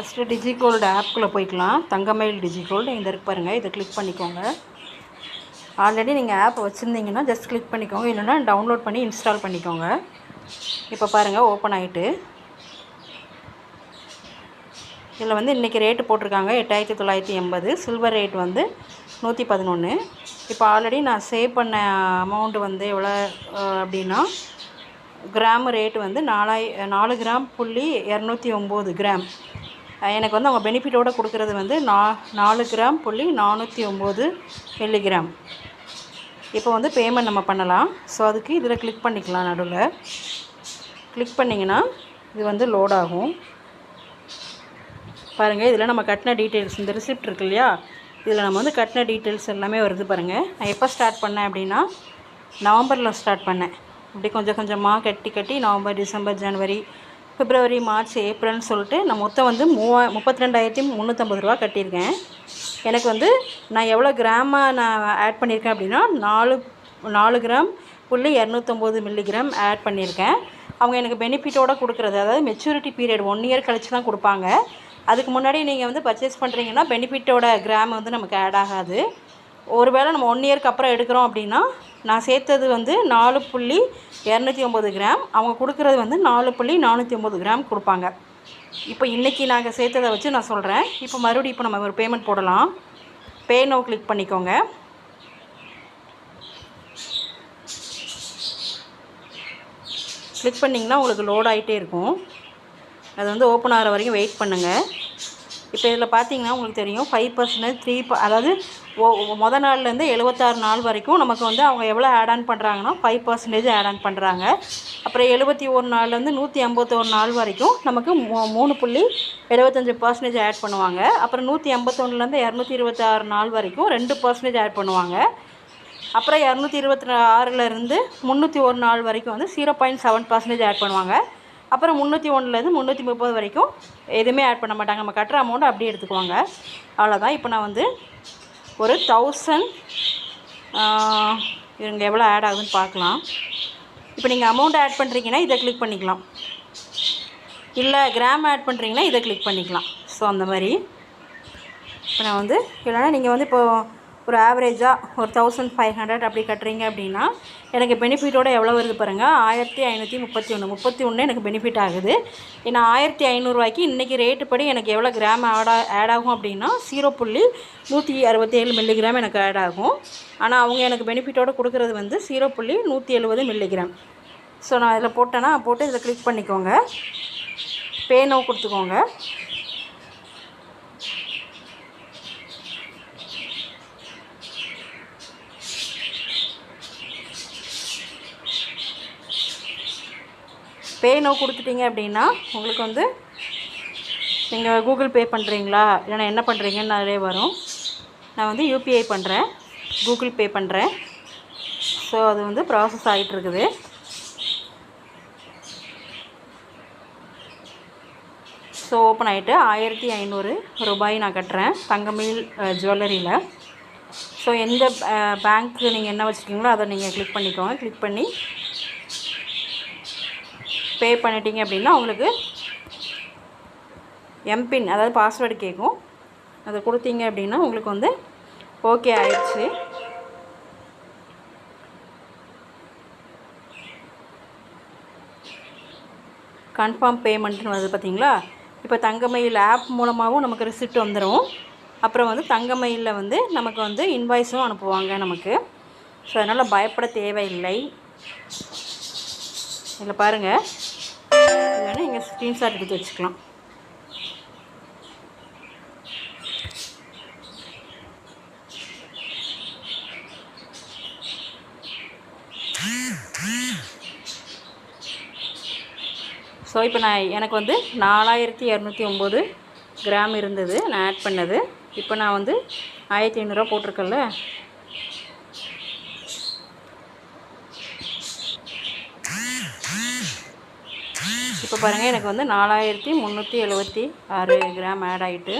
First DigiGold ஆப்குள்ளே போய்க்கலாம். தங்கமயில் DigiGold இந்த இருக்கு பாருங்கள் இதை கிளிக் பண்ணிக்கோங்க. ஆல்ரெடி நீங்கள் ஆப் வச்சுருந்தீங்கன்னா ஜஸ்ட் கிளிக் பண்ணிக்கோங்க. இல்லைன்னா டவுன்லோட் பண்ணி இன்ஸ்டால் பண்ணிக்கோங்க. இப்போ பாருங்கள் ஓப்பன் ஆகிட்டு இதில் வந்து இன்றைக்கி ரேட்டு போட்டிருக்காங்க. எட்டாயிரத்தி தொள்ளாயிரத்தி எண்பது. சில்வர் ரேட் வந்து நூற்றி பதினொன்று இப்போ ஆல்ரெடி நான் சேவ் பண்ண அமௌண்ட்டு வந்து எவ்வளோ அப்படின்னா கிராம் ரேட் வந்து நாலாய் நாலு கிராம் புள்ளி இரநூத்தி ஒம்பது கிராம் எனக்கு வந்து அவங்க பெனிஃபிட்டோடு கொடுக்குறது வந்து நா நாலு கிராம் புள்ளி நானூற்றி ஒம்பது மில்லிகிராம் இப்போ வந்து பேமெண்ட் நம்ம பண்ணலாம். ஸோ அதுக்கு இதில் கிளிக் பண்ணிக்கலாம் நடுவில். கிளிக் பண்ணிங்கன்னா இது வந்து லோட் ஆகும். பாருங்கள் இதில் நம்ம கட்டின டீட்டெயில்ஸ் இந்த ரிசிப்ட் இருக்கு இல்லையா? இதில் நம்ம வந்து கட்டின டீட்டெயில்ஸ் எல்லாமே வருது பாருங்கள் நான் எப்போ ஸ்டார்ட் பண்ணேன் அப்படின்னா நவம்பரில் ஸ்டார்ட் பண்ணேன். இப்படி கொஞ்சம் கொஞ்சமாக கட்டி கட்டி நவம்பர் டிசம்பர் ஜனவரி பிப்ரவரி மார்ச் ஏப்ரல்னு சொல்லிட்டு நான் மொத்தம் வந்து மூவா முப்பத்தி ரெண்டாயிரத்தி முந்நூற்றம்பது ரூபா கட்டியிருக்கேன். எனக்கு வந்து நான் எவ்வளோ கிராமாக நான் ஆட் பண்ணியிருக்கேன் அப்படின்னா நாலு நாலு கிராம் புள்ளி இரநூத்தொம்போது மில்லிகிராம் ஆட் பண்ணியிருக்கேன். அவங்க எனக்கு பெனிஃபிட்டோட கொடுக்குறது அதாவது மெச்சூரிட்டி பீரியட் ஒன் இயர் கழிச்சு தான் கொடுப்பாங்க. அதுக்கு முன்னாடி நீங்கள் வந்து பர்ச்சேஸ் பண்ணுறீங்கன்னா பெனிஃபிட்டோட கிராம் வந்து நமக்கு ஆட் ஆகாது. ஒருவேளை நம்ம ஒன் இயர்க்கு அப்புறம் எடுக்கிறோம் அப்படின்னா நான் சேர்த்தது வந்து நாலு புள்ளி இரநூத்தி ஒம்பது கிராம். அவங்க கொடுக்குறது வந்து நாலு புள்ளி நானூற்றி ஒம்பது கிராம் கொடுப்பாங்க. இப்போ இன்றைக்கி நாங்கள் சேர்த்ததை வச்சு நான் சொல்கிறேன் இப்போ மறுபடியும் இப்போ நம்ம ஒரு பேமெண்ட் போடலாம். பே நோ கிளிக் பண்ணிக்கோங்க. கிளிக் பண்ணிங்கன்னா உங்களுக்கு லோட் ஆகிட்டே இருக்கும். அது வந்து ஓப்பன் ஆகிற வரைக்கும் வெயிட் பண்ணுங்கள் இப்போ இதில் பார்த்தீங்கன்னா உங்களுக்கு தெரியும் ஃபைவ் பர்சன்டேஜ் த்ரீ அதாவது மொதல் நாள்லேருந்து எழுபத்தாறு நாள் வரைக்கும் நமக்கு வந்து அவங்க எவ்வளோ ஆட் ஆன் பண்ணுறாங்கன்னா ஃபைவ் பர்சன்டேஜ் ஆட் ஆன் பண்ணுறாங்க அப்புறம் எழுபத்தி ஒரு நாள்லேருந்து நூற்றி ஐம்பத்தோரு நாள் வரைக்கும் நமக்கு மூ மூணு புள்ளி எழுபத்தஞ்சு பர்சன்டேஜ் ஆட் பண்ணுவாங்க. அப்புறம் நூற்றி ஐம்பத்தொன்னுலேருந்து இரநூத்தி இருபத்தாறு நாள் வரைக்கும் ரெண்டு பர்சன்டேஜ் ஆட் பண்ணுவாங்க. அப்புறம் இரநூத்தி இருபத்தி ஆறுலேருந்து முந்நூற்றி ஒரு நாள் வரைக்கும் வந்து zero point seven percentage add பண்ணுவாங்க. அப்புறம் முந்நூற்றி ஒன்றுலேருந்து முந்நூற்றி முப்பது வரைக்கும் எதுவுமே ஆட் பண்ண மாட்டாங்க. நம்ம கட்டுற அமௌண்ட் அப்படியே எடுத்துக்குவாங்க. அவ்வளோதான் இப்போ நான் வந்து ஒரு தௌசண்ட் இவங்க எவ்வளோ ஆட் ஆகுதுன்னு பார்க்கலாம். இப்போ நீங்கள் அமௌண்ட் ஆட் பண்ணுறீங்கன்னா இதை கிளிக் பண்ணிக்கலாம். இல்லை கிராம் ஆட் பண்ணுறீங்கன்னா இதை கிளிக் பண்ணிக்கலாம். ஸோ அந்த மாதிரி. இப்போ நான் வந்து இல்லைன்னா நீங்கள் வந்து இப்போது ஒரு ஆவரேஜாக ஒரு தௌசண்ட் ஃபைவ் ஹண்ட்ரட் அப்படி கட்டுறீங்க அப்படின்னா எனக்கு பெனிஃபிட்டோட எவ்வளோ வருது பாருங்கள் ஆயிரத்தி ஐநூற்றி முப்பத்தி ஒன்று முப்பத்தி ஒன்று எனக்கு பெனிஃபிட் ஆகுது. ஏன்னா ஆயிரத்தி ஐநூறுரூவாய்க்கு இன்றைக்கி ரேட்டு படி எனக்கு எவ்வளோ கிராம் ஆட் ஆட் ஆகும் அப்படின்னா ஜீரோ புள்ளி நூற்றி அறுபத்தேழு மில்லிகிராம் எனக்கு ஆட் ஆகும். ஆனால் அவங்க எனக்கு பெனிஃபிட்டோட கொடுக்குறது வந்து ஜீரோ புள்ளி நூற்றி எழுபது மில்லிகிராம் ஸோ நான் இதில் போட்டேன்னா போட்டு இதில் கிளிக் பண்ணிக்கோங்க. பேனோ கொடுத்துக்கோங்க. பேனோ கொடுத்துட்டீங்க அப்படின்னா உங்களுக்கு வந்து நீங்கள் கூகுள் பே பண்ணுறீங்களா இல்லைனா என்ன பண்ணுறீங்கன்னு நிறைய வரும். நான் வந்து யூபிஐ பண்ணுறேன் கூகுள் பே பண்ணுறேன் ஸோ அது வந்து ப்ராசஸ் ஆகிட்டுருக்குது ஸோ ஓப்பன் ஆகிட்டு ஆயிரத்தி ஐநூறு ரூபாய் நான் கட்டுறேன் தங்கமில் ஜுவல்லரியில் ஸோ எந்த பேங்க்கு நீங்கள் என்ன வச்சுருக்கீங்களோ அதை நீங்கள் கிளிக் பண்ணிக்கோங்க. கிளிக் பண்ணி பே பண்ணிட்டீங்க அப்படின்னா உங்களுக்கு எம்பின் அதாவது பாஸ்வேர்டு கேட்கும் அதை கொடுத்தீங்க அப்படின்னா உங்களுக்கு வந்து ஓகே ஆயிடுச்சு. கன்ஃபார்ம் பேமெண்ட்னு வருது பார்த்தீங்களா? இப்போ தங்கமயில் ஆப் மூலமாகவும் நமக்கு ரிசிப்ட் வந்துடும் அப்புறம் வந்து தங்கமயிலில் வந்து நமக்கு வந்து இன்வாய்ஸும் அனுப்புவாங்க நமக்கு. ஸோ அதனால் பயப்பட தேவையில்லை. இதில் பாருங்கள் ஸ்க்ரீன்ஷாட் எடுத்து வச்சுக்கலாம். ஸோ இப்போ நான் எனக்கு வந்து நாலாயிரத்தி இரநூத்தி ஒம்பது கிராம் இருந்தது. நான் ஆட் பண்ணது. இப்போ நான் வந்து ஆயிரத்தி ஐநூறுரூவா போட்டிருக்கேன்ல. இப்போ பாருங்கள் எனக்கு வந்து நாலாயிரத்தி முந்நூற்றி எழுபத்தி ஆறு கிராம் ஆட் ஆகிட்டு